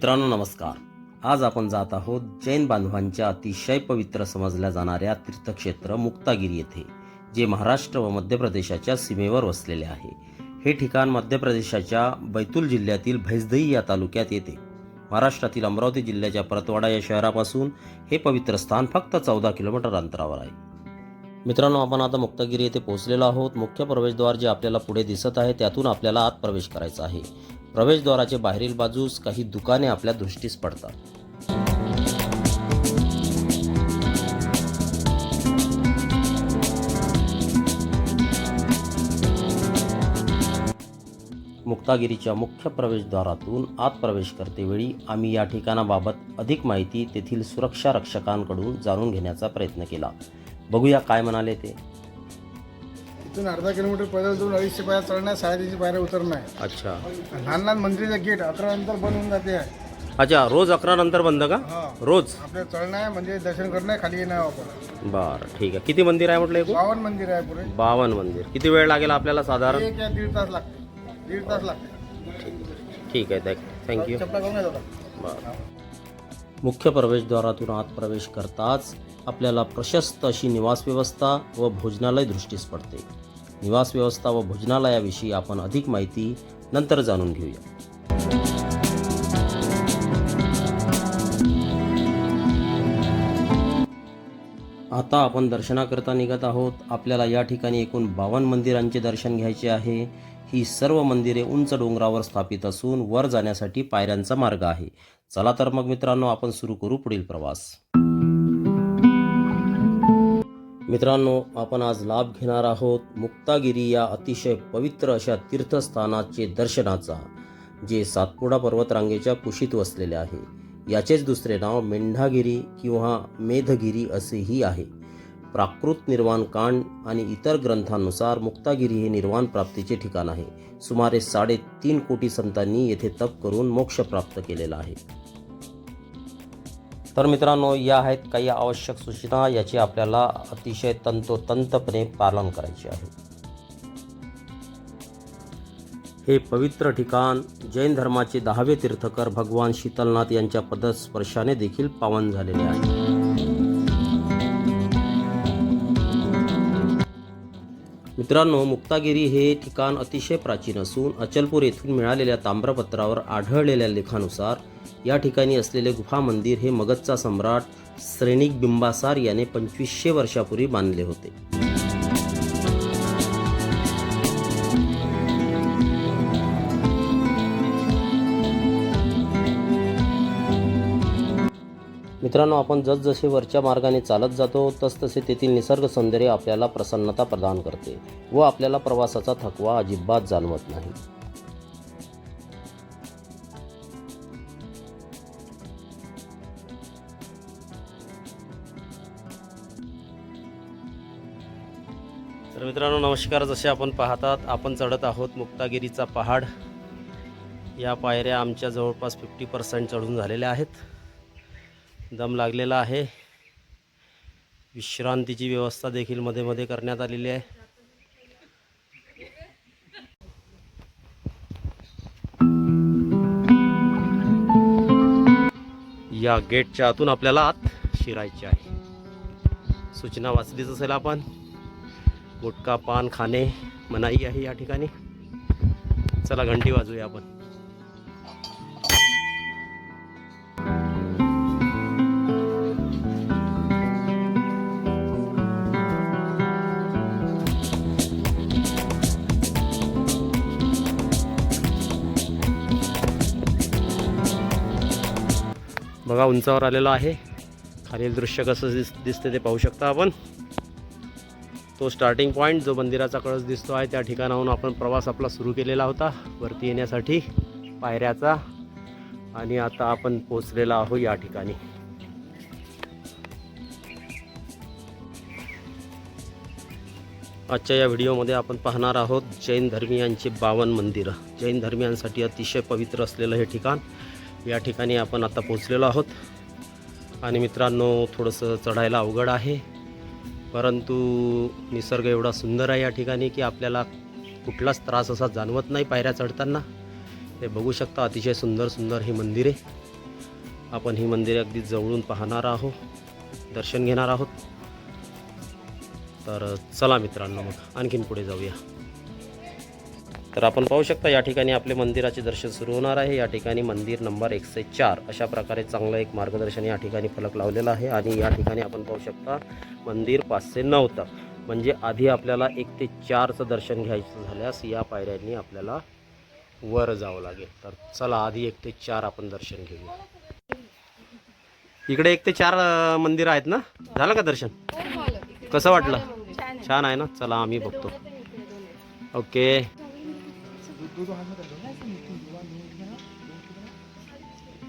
मित्रांनो नमस्कार. आज आपण जात आहोत जैन बांधवांच्या अतिशय पवित्र समजल्या जाणाऱ्या तीर्थक्षेत्र मुक्तागिरी येथे जे महाराष्ट्र व मध्य प्रदेशाच्या सीमेवर वसलेले आहे. हे ठिकाण मध्य प्रदेशाच्या बैतूल जिल्ह्यातील भैसदई या तालुक्यात येते. महाराष्ट्रातील अमरावती जिल्ह्याच्या परतवाडा या शहरापासून हे पवित्र स्थान फक्त चौदा किलोमीटर अंतरावर आहे. मित्रांनो आपण आता मुक्तागिरी येथे पोहोचलेलो आहोत. मुख्य प्रवेशद्वार जे आपल्याला पुढे दिसत आहे त्यातून आपल्याला आत प्रवेश करायचा आहे. प्रवेशद्वाराचे बाहेरील बाजूस काही दुकाने आपल्या दृष्टीस पडतात. मुक्तागिरीच्या मुख्य प्रवेशद्वारातून आत प्रवेश करतेवेळी आम्ही या ठिकाणाबाबत अधिक माहिती तेथील सुरक्षा रक्षकांकडून जाणून घेण्याचा प्रयत्न केला. बघूया काय म्हणाले ते. इथून अर्धा किलोमीटर पैदल जाऊन अडीचशे पायऱ्या चढणं आहे साडेतीनशे पायऱ्या उतरणं आहे अच्छा. लहान लहान मंदिराचं गेट अकरा नंतर बंद होऊन जाते. आहे अच्छा रोज अकरा नंतर बंद का? हा. रोज? आपल्याला चढणं आहे म्हणजे दर्शन करणं आहे खाली येणं आहे आपण. बरं ठीक आहे. किती मंदिर आहे म्हटलं एकूण? बावन मंदिर आहे पुढे बावन मंदिर. किती वेळ लागेल आपल्याला साधारण? एक या दीड तास लागते. दीड तास लागते. ठीक आहे थँक्यू चपला करून बरं. मुख्य प्रवेशद्वारातून आत प्रवेश करताच आपल्याला प्रशस्त अशी निवास व्यवस्था व भोजनालय दृष्टीस पडते. निवास व्यवस्था व भोजनालयाविषयी आपण अधिक माहिती नंतर जाणून घेऊया. आता आपण दर्शनाकरता निघत आहोत. आपल्याला या ठिकाणी एकूण बावन्न मंदिरांचे दर्शन घ्यायचे आहे. ही सर्व मंदिरे उंच डोंगरावर स्थापित असून वर जाण्यासाठी पायऱ्यांचा मार्ग आहे. चला तर मग मित्रांनो आपण सुरू करू पुढील प्रवास. मित्रांनो आपण आज लाभ घेणार आहोत मुक्तागिरी या अतिशय पवित्र अशा तीर्थस्थानाचे दर्शनाचा जे सातपुडा पर्वतरांगेच्या कुशीत वसलेले आहे. याचेच दुसरे नाव मेंढागिरी किंवा मेधगिरी असेही आहे. प्राकृत निर्वाण कांड आणि इतर ग्रंथांनुसार मुक्तागिरी हे निर्वाण प्राप्तीचे ठिकाण आहे. सुमारे साडेतीन कोटी संतांनी येथे तप करून मोक्ष प्राप्त केलेला आहे. तर मित्रांनो या आहेत काही आवश्यक सूचना याचे आपल्याला अतिशय तंतोतंतपणे पालन करायचे आहे. हे पवित्र ठिकाण जैन धर्माचे दहावे तीर्थकर भगवान शीतलनाथ यांच्या पदस्पर्शाने देखील पावन झालेले आहे. मित्रांनो मुक्तागिरी हे ठिकाण अतिशय प्राचीन असून अचलपूर येथून मिळालेल्या ताम्रपत्रावर आढळलेल्या लेखानुसार या ठिकाणी असलेले गुफा मंदिर हे मगधचा सम्राट श्रेणिक बिंबासार याने पंचवीसशे वर्षापूर्वी बांधले होते. मित्रांनो आपण जसजसे वरच्या मार्गाने चालत जातो तसतसे तेथील निसर्ग सौंदर्य आपल्याला प्रसन्नता प्रदान करते व आपल्याला प्रवासाचा थकवा अजिबात जाणवत नाही. तर मित्रांनो नमस्कार. जसे आपण पाहतात आपण चढत आहोत मुक्तागिरीचा पहाड. या पायऱ्या आमच्या जवळपास फिफ्टी पर्सेंट चढून झालेल्या आहेत. दम लागलेला आहे. विश्रांतीची व्यवस्था देखील मध्ये मध्ये करण्यात आलेली आहे. या गेटच्या आतून आपल्याला आत शिरायचे आहे. सूचना वाचलीच असेल आपण. गुटखा पान खाणे मनाई आहे या ठिकाणी. चला घंटी वाजूया आपण. बघा उंचावर आलेलो आहे. खालील दृश्य कसं दिस दिसते ते पाहू शकता आपण. तो स्टार्टिंग पॉईंट जो मंदिराचा कळस दिसतो आहे त्या ठिकाणाहून आपण प्रवास आपला सुरू केलेला होता. वरती येण्यासाठी पायऱ्याचा. आणि आता आपण पोचलेला आहो या ठिकाणी. आजच्या या व्हिडिओमध्ये आपण पाहणार आहोत जैन धर्मियांचे बावन मंदिरं. जैन धर्मियांसाठी अतिशय पवित्र असलेलं हे ठिकाण. या ठिकाणी आपण आता पोचलेलो आहोत. आणि मित्रांनो थोडंसं चढायला अवघड आहे. परंतु निसर्ग एवढा सुंदर आहे या ठिकाणी की आपल्याला कुठलाच त्रास असा जाणवत नाही पायऱ्या चढताना. ते बघू शकता अतिशय सुंदर सुंदर ही मंदिरे आपण ही मंदिरे अगदी जवळून पाहणार आहोत दर्शन घेणार आहोत. तर चला मित्रांनो मग आणखीन पुढे जाऊया. तर आपण पाहू शकता या ठिकाणी आपले मंदिराचे दर्शन सुरू होणार आहे. या ठिकाणी मंदिर नंबर एकशे चार अशा प्रकारे चांगलं एक मार्गदर्शन या ठिकाणी फलक लावलेला आहे आणि या ठिकाणी आपण पाहू शकता मंदिर पाचशे नऊ तक म्हणजे आधी आपल्याला एक ते चारचं दर्शन घ्यायचं झाल्यास या पायऱ्यांनी आपल्याला वर जावं लागेल. तर चला आधी एक ते चार आपण दर्शन घेऊया. इकडे एक ते चार मंदिर आहेत ना? झालं का दर्शन? कसं वाटलं? छान आहे ना? चला आम्ही बघतो. ओके.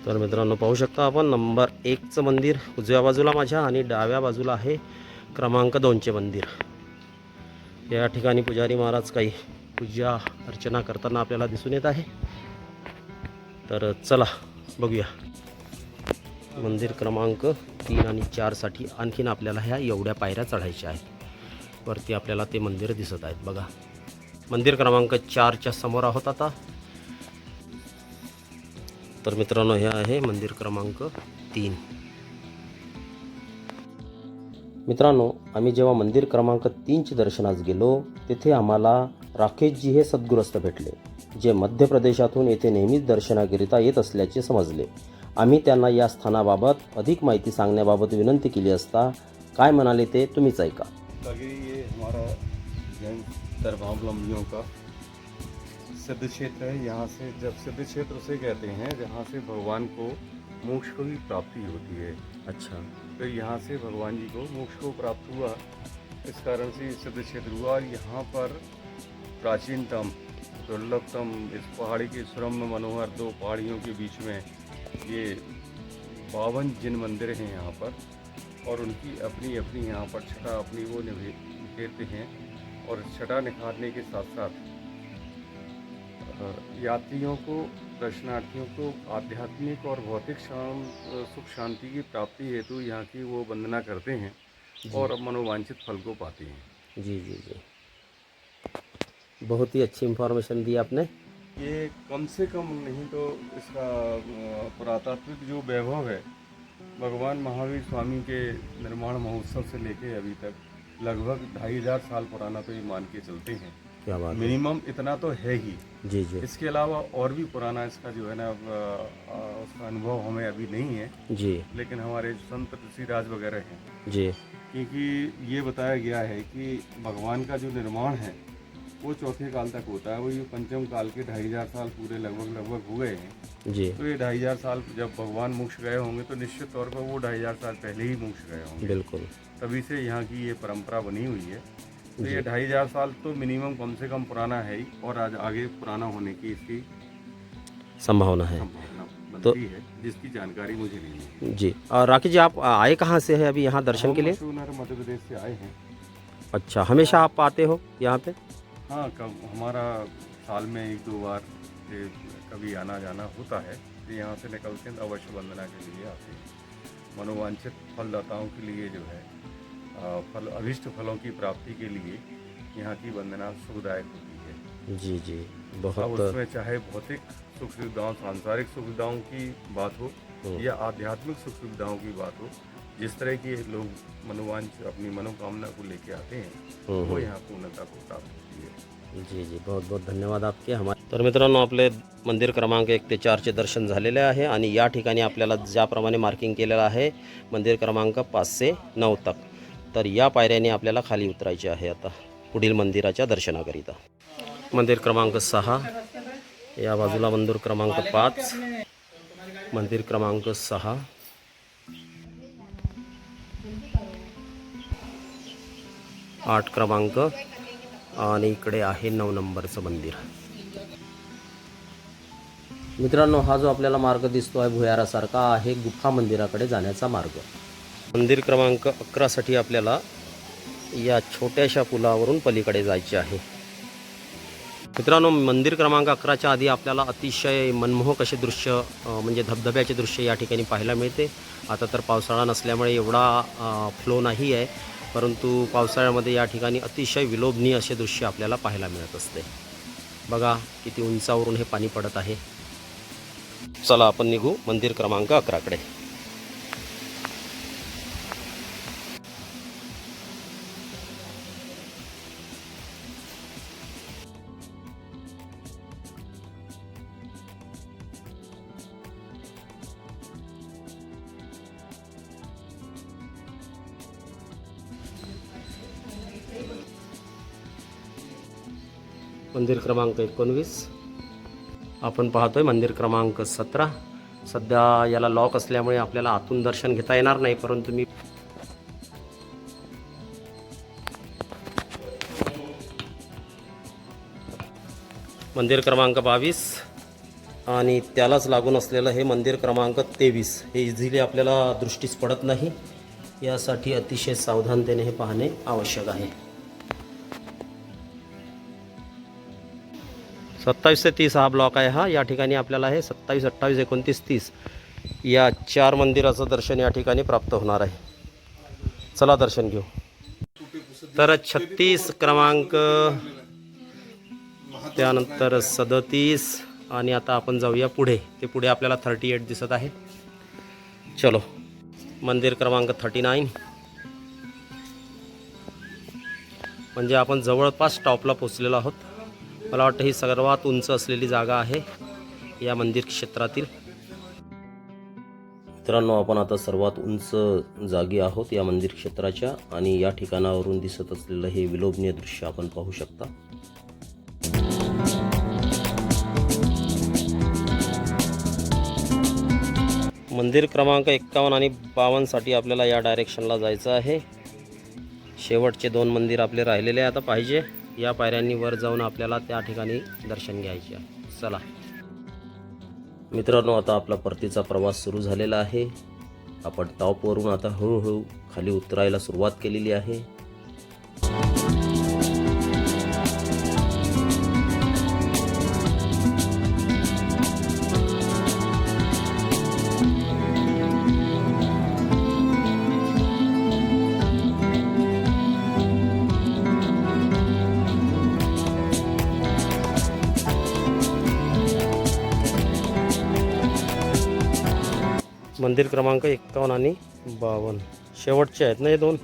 तर मित्रांनो पाहू शकता आपण नंबर एकचं मंदिर उजव्या बाजूला माझ्या आणि डाव्या बाजूला आहे क्रमांक दोनचे मंदिर. या ठिकाणी पुजारी महाराज काही पूजा अर्चना करताना आपल्याला दिसून येत आहे. तर चला बघूया. मंदिर क्रमांक तीन आणि चारसाठी आणखीन आपल्याला ह्या एवढ्या पायऱ्या चढायच्या आहेत. वरती आपल्याला ते मंदिर दिसत आहेत बघा. मंदिर क्रमांक चारच्या समोर आहोत आता. तर मित्रांनो हे आहे मंदिर क्रमांक तीन. मित्रांनो आम्ही जेव्हा मंदिर क्रमांक तीनच्या दर्शनास गेलो तेथे आम्हाला राकेशजी हे सद्गुरस्त भेटले जे मध्य प्रदेशातून येथे नेहमीच दर्शनाकरिता येत असल्याचे समजले. आम्ही त्यांना या स्थानाबाबत अधिक माहिती सांगण्याबाबत विनंती केली असता काय म्हणाले ते तुम्हीच ऐका. हमारा धर्मावलंबियों का। सिद्ध क्षेत्र है यहाँ से जब सिद्ध क्षेत्र उसे कहते हैं जहाँ से भगवान को मोक्ष को प्राप्ति होती है। अच्छा। तो यहाँ से भगवान जी को मोक्ष को प्राप्त हुआ। इस कारण से सिद्ध क्षेत्र हुआ। और यहाँ पर प्राचीनतम दुर्लभतम इस पहाड़ी के सुरम्य मनोहर दो पहाड़ियों के बीच में ये बावन जिन मंदिर हैं यहाँ पर और उनकी अपनी अपनी यहाँ पर छठा अपनी वो निभे निखेरते हैं। और छटा निखारने के साथ साथ यात्रियों को दर्शनार्थियों को आध्यात्मिक और भौतिक शाम सुख शांति की प्राप्ति हेतु यहाँ की वो वंदना करते हैं और मनोवांछित फल को पाते हैं। जी जी जी। बहुत ही अच्छी इंफॉर्मेशन दी आपने। ये कम से कम नहीं तो इसका पुरातात्विक जो वैभव है भगवान महावीर स्वामी के निर्माण महोत्सव से लेके अभी तक लगभग ढाई हज़ार साल पुराना तो ये मान के चलते हैं। क्या बात है। मिनिमम इतना तो है ही। जी जी। इसके अलावा और भी पुराना इसका जो है ना उसका अनुभव हमें अभी नहीं है। जी। लेकिन हमारे संत ऋषिराज वगैरह हैं। जी। क्योंकि ये बताया गया है कि भगवान का जो निर्माण है वो चौथे काल तक होता है। वो ये पंचम काल के ढाई हज़ार साल पूरे लगभग लगभग हो गए हैं। जी। तो ये ढाई हज़ार साल जब भगवान मोक्ष गए होंगे तो निश्चित तौर पर वो ढाई हज़ार साल पहले ही मोक्ष गए होंगे। बिल्कुल। तभी से यहाँ की ये परंपरा बनी हुई है। तो ये ढाई हज़ार साल तो मिनिमम कम से कम पुराना है ही और आज आगे पुराना होने की इसकी संभावना है। बनती है जिसकी जानकारी मुझे नहीं है। जी। और राकेश जी आप आए कहाँ से हैं अभी यहाँ दर्शन के लिए? मध्य प्रदेश से आए हैं। अच्छा हमेशा आप आते हो यहाँ पे? हाँ कब हमारा साल में एक दो बार कभी आना जाना होता है तो यहाँ से निकलते हैं तो अवश्य वंदना के लिए आते हैं। मनोवांछित फलदाताओं के लिए जो है। फल अभिष्ट फलों की प्राप्ति के लिए यहाँ की वंदना सुखदायक होती है। जी जी। अब बहुत उसमें चाहे भौतिक सुख सुविधाओं सांसारिक सुविधाओं की बात हो या आध्यात्मिक सुख सुविधाओं की बात हो जिस तरह के लोग मनोवांच अपनी मनोकामना को लेके आते हैं वो यहाँ पूर्णता को प्राप्त होती है। जी जी। बहुत बहुत धन्यवाद आपके। हमारे तर मित्रांनो आपले मंदिर क्रमांक एक ते चारचे दर्शन झालेले आहे आणि या ठिकाणी आपल्याला ज्याप्रमाणे मार्किंग केलेलं आहे मंदिर क्रमांक पाचशे नऊ तक. तर या पायऱ्याने आपल्याला खाली उतरायचे आहे आता पुढील मंदिराच्या दर्शनाकरिता. मंदिर क्रमांक सहा. या बाजूला मंदिर क्रमांक पाच. मंदिर क्रमांक सहा. आठ क्रमांक. आणि इकडे आहे नऊ नंबरचं मंदिर. मित्रांनो हा जो आपल्याला मार्ग दिसतो आहे भुयारासारखा आहे गुफा मंदिराकडे जाण्याचा मार्ग. मंदिर क्रमांक अकरासाठी आपल्याला या छोट्याशा पुलावरून पलीकडे जायचे आहे. मित्रांनो मंदिर क्रमांक अकराच्या आधी आपल्याला अतिशय मनमोहक असे दृश्य म्हणजे धबधब्याचे दृश्य या ठिकाणी पाहायला मिळते. आता तर पावसाळा नसल्यामुळे एवढा फ्लो नाही आहे परंतु पावसाळ्यामध्ये या ठिकाणी अतिशय विलोभनीय असे दृश्य आपल्याला पाहायला मिळत असते. बघा किती उंचावरून हे पाणी पडत आहे. चला आपण निघू मंदिर क्रमांक अकराकडे. मंदिर क्रमांक एकोणवीस. आपण पाहतोय मंदिर क्रमांक सतरा. सध्या याला लॉक असल्यामुळे आपल्याला आतून दर्शन घेता येणार नाही परंतु मी मंदिर क्रमांक बावीस. आणि त्यालाच लागून असलेलं हे मंदिर क्रमांक तेवीस. हे इझिली आपल्याला दृष्टीस पडत नाही. यासाठी अतिशय सावधानतेने हे पाहणे आवश्यक आहे. सत्तावीस ते तीस हा ब्लॉक आहे हा. या ठिकाणी आपल्याला हे सत्तावीस अठ्ठावीस एकोणतीस तीस या चार मंदिराचं दर्शन या ठिकाणी प्राप्त होणार आहे. चला दर्शन घेऊ. तर छत्तीस क्रमांक त्यानंतर सदतीस आणि आता आपण जाऊया पुढे. ते पुढे आपल्याला थर्टी एट दिसत आहे. चलो. मंदिर क्रमांक थर्टी नाईन म्हणजे आपण जवळपास टॉपला पोचलेलो आहोत. मला वाटतं ही सर्वात उंच असलेली जागा आहे या मंदिर क्षेत्रातील. मित्रांनो आपण आता सर्वात उंच जागी आहोत या मंदिर क्षेत्राच्या आणि या ठिकाणावरून दिसत असलेलं हे विलोभनीय दृश्य आपण पाहू शकता. मंदिर क्रमांक एक्कावन्न आणि बावन्नसाठी आपल्याला या डायरेक्शनला जायचं आहे. शेवटचे दोन मंदिर आपले राहिलेले आता पाहिजे. या पायऱ्यांनी वर जाऊन आपल्याला त्या ठिकाणी दर्शन घ्यायचे आहे. चला. मित्रांनो आता आपला परतीचा प्रवास सुरू झालेला आहे. आपण टॉपवरून आता हळूहळू खाली उतरायला सुरुवात केलेली आहे. मंदिर क्रमांक एक्कावन्न आणि बावन्न. शेवटचे आहेत ना हे दोन?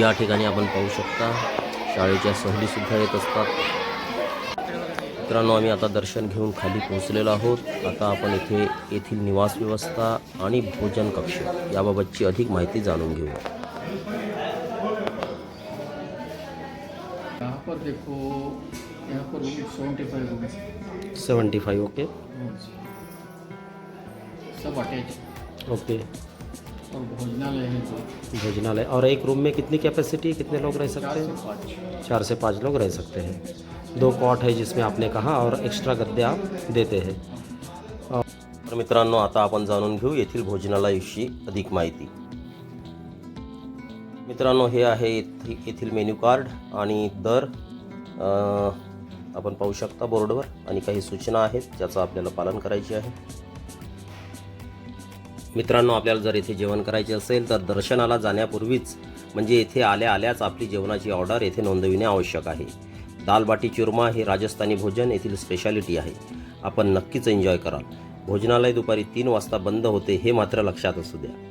या ठिकाणी आपण पाहू शकता शाळेच्या सहलीसुद्धा येत असतात. मित्रांनो आम्ही आता दर्शन घेऊन खाली पोहोचलेलो आहोत. आता आपण इथे येथील निवास व्यवस्था आणि भोजन कक्ष याबाबतची अधिक माहिती जाणून घेऊया. यहाँ पर देखो यहाँ पर रूम सेवेंटी फाइव ओके सब अटैच ओके और भोजनालय है जो। भोजनालय। और एक रूम में कितनी कैपेसिटी कितने लोग रह सकते हैं? चार से पाँच लोग रह सकते हैं। दो कॉट है जिसमें आपने कहा और एक्स्ट्रा गद्दे आप देते हैं। तर मित्रांनो आता आपण जाणून घेऊ येथील भोजनालयाविषयी अधिक माहिती. मित्रांनो हे आहे येथी येथील मेन्यू कार्ड आणि दर आपण पाहू शकता बोर्डवर आणि काही सूचना आहेत ज्याचं आपल्याला पालन करायचे आहे. मित्रांनो आपल्याला जर येथे जेवण करायचे असेल तर दर्शनाला जाण्यापूर्वीच म्हणजे येथे आल्या आल्याच आपली जेवणाची ऑर्डर येथे नोंदविणे आवश्यक आहे. दाल बाटी चुरमा हे राजस्थानी भोजन येथील स्पेशालिटी आहे. आपण नक्कीच एन्जॉय कराल. भोजनालय दुपारी तीन वाजता बंद होते हे मात्र लक्षात असू द्या.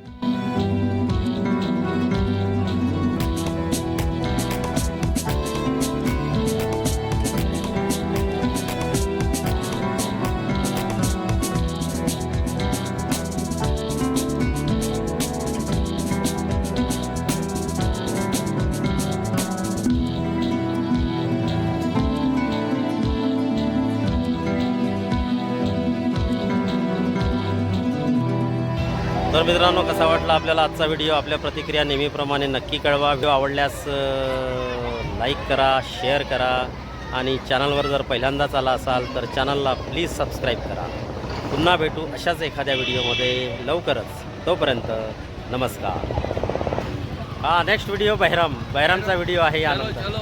तर मित्रांनो कसा वाटला आपल्याला आजचा व्हिडिओ? आपल्या प्रतिक्रिया नेहमीप्रमाणे नक्की कळवा. व्हिडिओ आवडल्यास लाईक करा शेअर करा. आणि चॅनलवर जर पहिल्यांदाच आला असाल तर चॅनलला प्लीज सबस्क्राईब करा. पुन्हा भेटू अशाच एखाद्या व्हिडिओमध्ये लवकरच. तोपर्यंत नमस्कार. हा नेक्स्ट व्हिडिओ बहिराम बहिरामचा व्हिडिओ आहे यानंतर